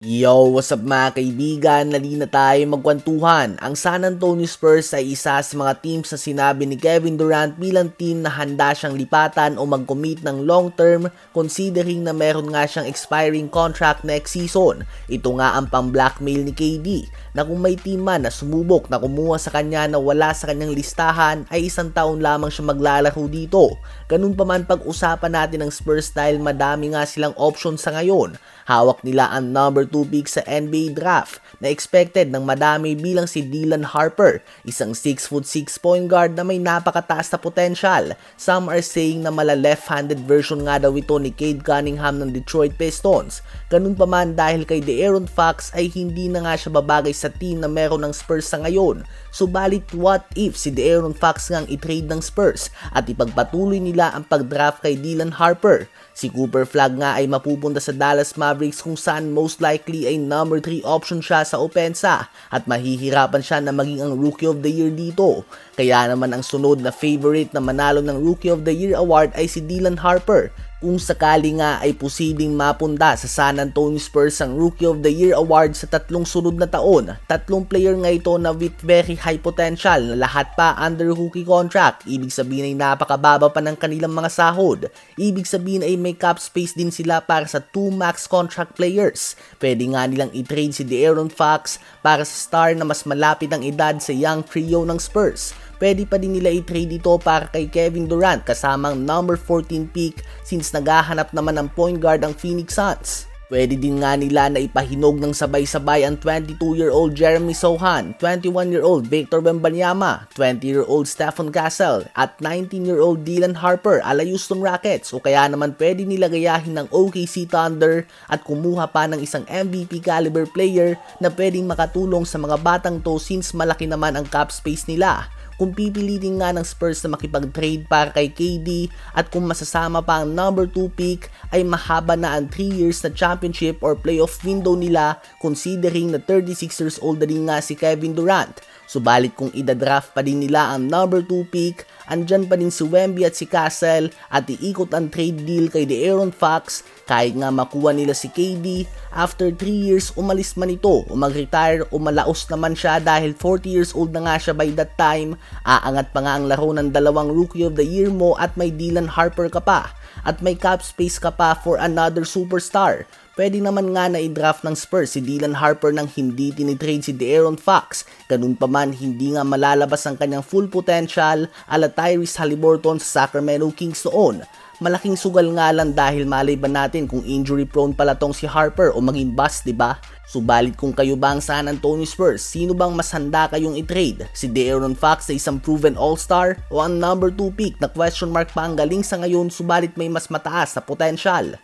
Yo, what's up mga kaibigan? Nali na tayo magkwentuhan. Ang San Antonio Spurs ay isa sa mga teams na sinabi ni Kevin Durant bilang team na handa siyang lipatan o mag-commit ng long term considering na meron nga siyang expiring contract next season. Ito nga ang pang-blackmail ni KD na kung may team man na sumubok na kumuha sa kanya na wala sa kanyang listahan ay isang taon lamang siya maglalaro dito. Ganun pa man pag-usapan natin ng Spurs dahil madami nga silang options sa ngayon. Hawak nila ang number 2 pick sa NBA draft na expected ng madami bilang si Dylan Harper, isang 6 foot 6 point guard na may napakataas na potential. Some are saying na mala left-handed version nga daw ito ni Cade Cunningham ng Detroit Pistons. Ganun pa man dahil kay De'Aaron Fox ay hindi na nga siya babagay sa team na meron ng Spurs sa ngayon. Subalit what if si De'Aaron Fox ngang i-trade ng Spurs at ipagpatuloy nila ang pag-draft kay Dylan Harper? Si Cooper Flag nga ay mapupunta sa Dallas Mavericks kung saan most likely ay number 3 option siya sa opensa at mahihirapan siya na maging ang Rookie of the Year dito. Kaya naman ang sunod na favorite na manalo ng Rookie of the Year award ay si Dylan Harper kung sakali nga ay posibleng mapunta sa San Antonio Spurs ang Rookie of the Year award sa tatlong sunod na taon. Tatlong player nga ito na with very high potential na lahat pa under rookie contract. Ibig sabihin ay napakababa pa ng kanilang mga sahod. Ibig sabihin ay may cap space din sila para sa two max contract players. Pwede nga nilang i-trade si De'Aaron Fox para sa star na mas malapit ang edad sa young trio ng Spurs pwede pa din nila i-trade ito para kay Kevin Durant kasamang number 14 pick since naghahanap naman ng point guard ang Phoenix Suns. Pwede din nga nila na ipahinog ng sabay-sabay ang 22-year-old Jeremy Sohan, 21-year-old Victor Wembanyama, 20-year-old Stephen Castle, at 19-year-old Dylan Harper ala Houston Rockets o kaya naman pwede nila gayahin ng OKC Thunder at kumuha pa ng isang MVP caliber player na pwedeng makatulong sa mga batang to since malaki naman ang cap space nila kung pipilitin nga ng Spurs na makipag-trade para kay KD at kung masasama pa ang number 2 pick ay mahaba na ang 3 years na championship or playoff window nila considering na 36 years old na rin nga si Kevin Durant. Subalit kung idadraft pa din nila ang number 2 pick, andyan pa din si Wemby at si Castle at iikot ang trade deal kay De'Aaron Fox kahit nga makuha nila si KD after 3 years umalis man ito o mag-retire o malaos naman siya dahil 40 years old na nga siya by that time, aangat pa nga ang laro ng dalawang Rookie of the Year mo at may Dylan Harper ka pa at may cap space ka pa for another superstar. Pwede naman nga na i-draft ng Spurs si Dylan Harper nang hindi tinitrade si De'Aaron Fox. Ganun pa man, hindi nga malalabas ang kanyang full potential ala Tyrese Halliburton sa Sacramento Kings noon. Malaking sugal nga lang dahil malay ba natin kung injury prone pala tong si Harper o maging bust, di ba? Subalit kung kayo ba ang San Antonio Spurs, sino bang mas handa kayong i-trade? Si De'Aaron Fox sa isang proven all-star o ang number 2 pick na question mark pa ang galing sa ngayon subalit may mas mataas na potential?